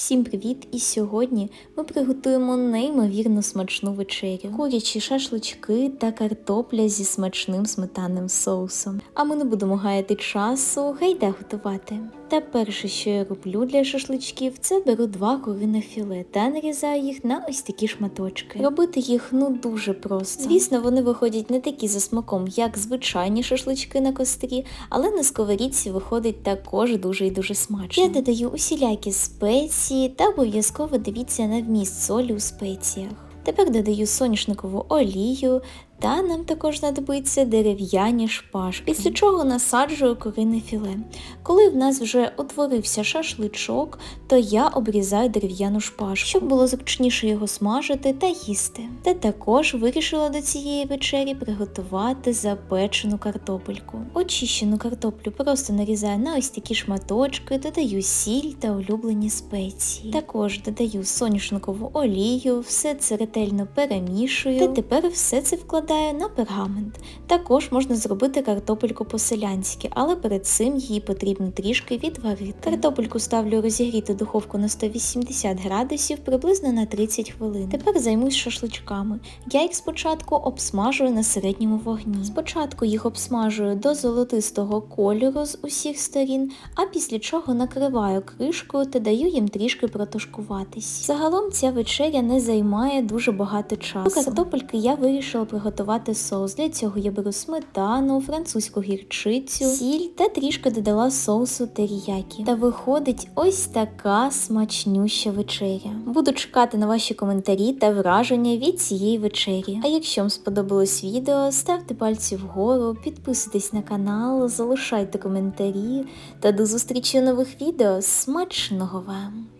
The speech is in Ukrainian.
Всім привіт! І сьогодні ми приготуємо неймовірно смачну вечерю. Курячі шашлички та картопля зі смачним сметанним соусом. А ми не будемо гаяти часу, гайда готувати. Та перше, що я роблю для шашличків, це беру два куриних філе та нарізаю їх на ось такі шматочки. Робити їх ну дуже просто. Звісно, вони виходять не такі за смаком, як звичайні шашлички на кострі, але на сковорідці виходить також дуже і дуже смачно. Я додаю усілякі спеції та обов'язково дивіться на вміст солі у спеціях. Тепер додаю соняшникову олію. Та нам також знадобиться дерев'яні шпажки, після чого насаджую курине філе. Коли в нас вже утворився шашличок, то я обрізаю дерев'яну шпажку, щоб було зручніше його смажити та їсти. Та також вирішила до цієї вечері приготувати запечену картопельку. Очищену картоплю просто нарізаю на ось такі шматочки, додаю сіль та улюблені спеції. Також додаю соняшникову олію, все це ретельно перемішую. Та тепер все це вкладаю на пергамент. Також можна зробити картопельку по-селянськи, але перед цим її потрібно трішки відварити. Картопельку ставлю розігріти духовку на 180 градусів приблизно на 30 хвилин. Тепер займусь шашличками. Я їх спочатку обсмажую на середньому вогні. Спочатку їх обсмажую до золотистого кольору з усіх сторін, а після чого накриваю кришкою та даю їм трішки протушкуватись. Загалом ця вечеря не займає дуже багато часу. Картопельки я вирішила приготувати соус. Для цього я беру сметану, французьку гірчицю, сіль та трішки додала соусу теріякі. Та виходить ось така смачнюща вечеря. Буду чекати на ваші коментарі та враження від цієї вечері. А якщо вам сподобалось відео, ставте пальці вгору, підписуйтесь на канал, залишайте коментарі та до зустрічі у нових відео. Смачного вам!